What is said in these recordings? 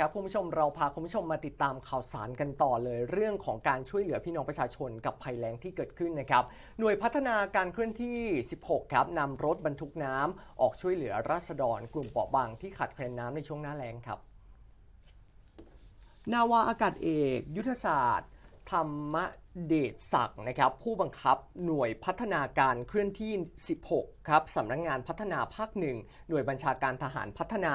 ครับคุณผู้ชมเราพาคุณผู้ชมมาติดตามข่าวสารกันต่อเลยเรื่องของการช่วยเหลือพี่น้องประชาชนกับภัยแล้งที่เกิดขึ้นนะครับหน่วยพัฒนาการเคลื่อนที่ 16 ครับนำรถบรรทุกน้ำออกช่วยเหลือราษฎร กลุ่มเปราะบางที่ขาดแคลนน้ำในช่วงหน้าแล้งครับ นาวาอากาศเอก ยุทธศาสตร์ ธรรมเดชศักดิ์นะครับผู้บังคับหน่วยพัฒนาการเคลื่อนที่ 16 ครับสำนักงงานพัฒนาภาคหนึ่งหน่วยบัญชาการทหารพัฒนา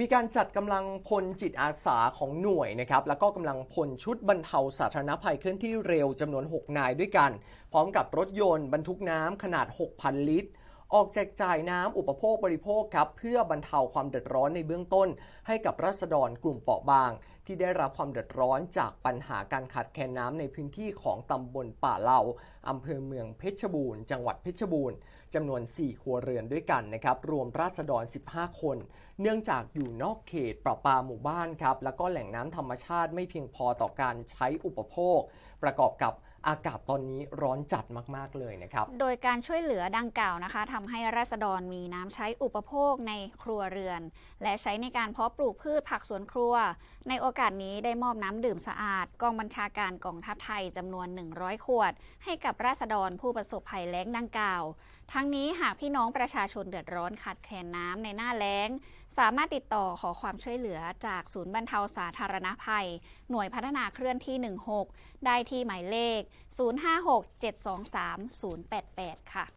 มีการจัดกำลังพลจิตอาสาของหน่วยนะครับ แล้วก็กำลังพลชุดบรรเทาสาธารณภัยเคลื่อนที่เร็วจำนวน 6 นายด้วยกัน พร้อมกับรถยนต์บรรทุกน้ำขนาด 6,000 ลิตร ออกแจกจ่ายน้ำอุปโภคบริโภคครับเพื่อบรรเทาความเดือดร้อนในเบื้องต้น ให้กับรัษฎรกลุ่มเปราะบาง ที่ได้รับความเดือดร้อนจากปัญหาการขาดแคลนน้ำในพื้นที่ของตำบลป่าเหล่าอำเภอเมืองเพชรบูรณ์ จังหวัดเพชรบูรณ์จำนวน 4 ครัวเรือนด้วยกันนะครับรวมราษฎร 15 คน เนื่องจากอยู่นอกเขตประปาหมู่บ้านครับแล้วก็แหล่งน้ำธรรมชาติไม่เพียงพอต่อการใช้อุปโภค ประกอบกับ อากาศตอนนี้ร้อนจัดมากๆเลยนะครับ โดยการช่วยเหลือดังกล่าวนะคะทำให้ราษฎรมีน้ำใช้อุปโภคในครัวเรือน และใช้ในการเพาะปลูกพืชผักสวนครัว ในโอกาสนี้ได้มอบน้ำดื่มสะอาด กองบัญชาการกองทัพไทยจำนวน 100 ขวด ให้กับราษฎรผู้ประสบภัยแล้งดังกล่าวทั้งนี้หากพี่น้องประชาชนเดือดร้อนขาดแคลนน้ำในหน้าแล้ง สามารถติดต่อขอความช่วยเหลือจากศูนย์บรรเทาสาธารณภัย หน่วยพัฒนาเคลื่อนที่ 16 ได้ที่หมายเลข 056 723 088 ค่ะ